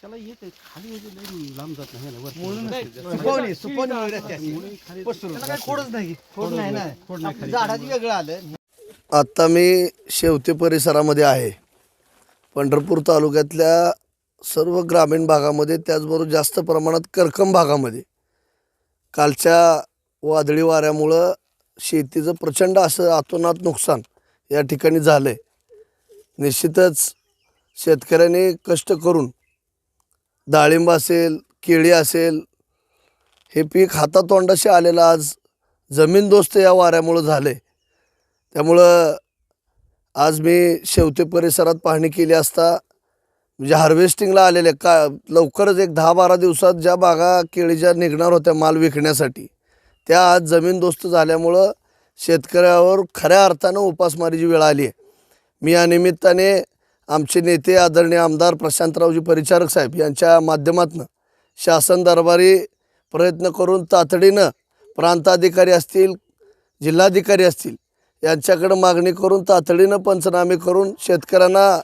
त्याला येते खाली येते नाही लांब जात नाही ना, सुपवणी सुपवणी खोडच नाही खोड नाही ना झाडाची वेगळं आलं आत्ता मी शेवते परिसरामध्ये आहे. पंढरपूर तालुक्यातल्या सर्व ग्रामीण भागामध्ये त्याचबरोबर जास्त प्रमाणात करकम भागामध्ये. कालच्या वादळी वाऱ्यामुळं शेतीचं प्रचंड असं अतोनात नुकसान या ठिकाणी झालं आहे निश्चितच शेतकऱ्यांनी कष्ट करून डाळिंब असेल केळी असेल हे पीक हातातोंडाशी आलेलं आज जमीनदोस्त या वाऱ्यामुळं झालं आहे त्यामुळं आज मी शेवते परिसरात पाहणी केली असता म्हणजे हार्वेस्टिंगला आलेले का लवकरच एक दहा बारा दिवसात ज्या बागा केळीच्या निघणार होत्या माल विकण्यासाठी त्या आज जमीनदोस्त झाल्यामुळं शेतकऱ्यावर खऱ्या अर्थानं उपासमारीची वेळ आली आहे. मी या निमित्ताने आमचे नेते आदरणीय आमदार प्रशांतरावजी परिचारक साहेब यांच्या माध्यमातून शासन दरबारी प्रयत्न करून तातडीनं प्रांताधिकारी असतील जिल्हाधिकारी असतील यांच्याकडं मागणी करून तातडीनं पंचनामे करून शेतकऱ्यांना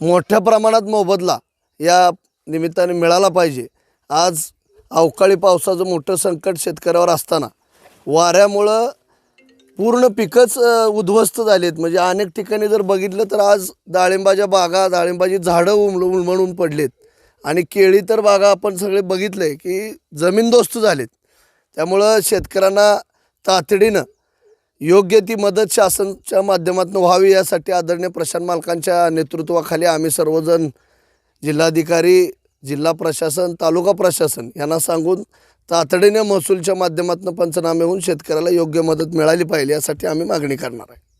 मोठ्या प्रमाणात मोबदला या निमित्ताने मिळाला पाहिजे. आज अवकाळी पावसाचं मोठं संकट शेतकऱ्यावर असताना वाऱ्यामुळं पूर्ण पिकंच उद्ध्वस्त झालेत. म्हणजे अनेक ठिकाणी जर बघितलं तर आज डाळिंबाच्या बागा डाळिंबाची झाडं उमल उन्मळून पडलेत. आणि केळी तर बागा आपण सगळे बघितले की जमीनदोस्त झालेत. त्यामुळं शेतकऱ्यांना तातडीनं योग्य ती मदत शासनच्या माध्यमातून व्हावी यासाठी आदरणीय प्रशांत मालकांच्या नेतृत्वाखाली आम्ही सर्वजण जिल्हाधिकारी जिल्हा प्रशासन तालुका प्रशासन यांना सांगून तातडीने महसूलच्या माध्यमातून पंचनामे होऊन शेतकऱ्याला योग्य मदत मिळाली पाहिजे यासाठी आम्ही मागणी करणार आहे.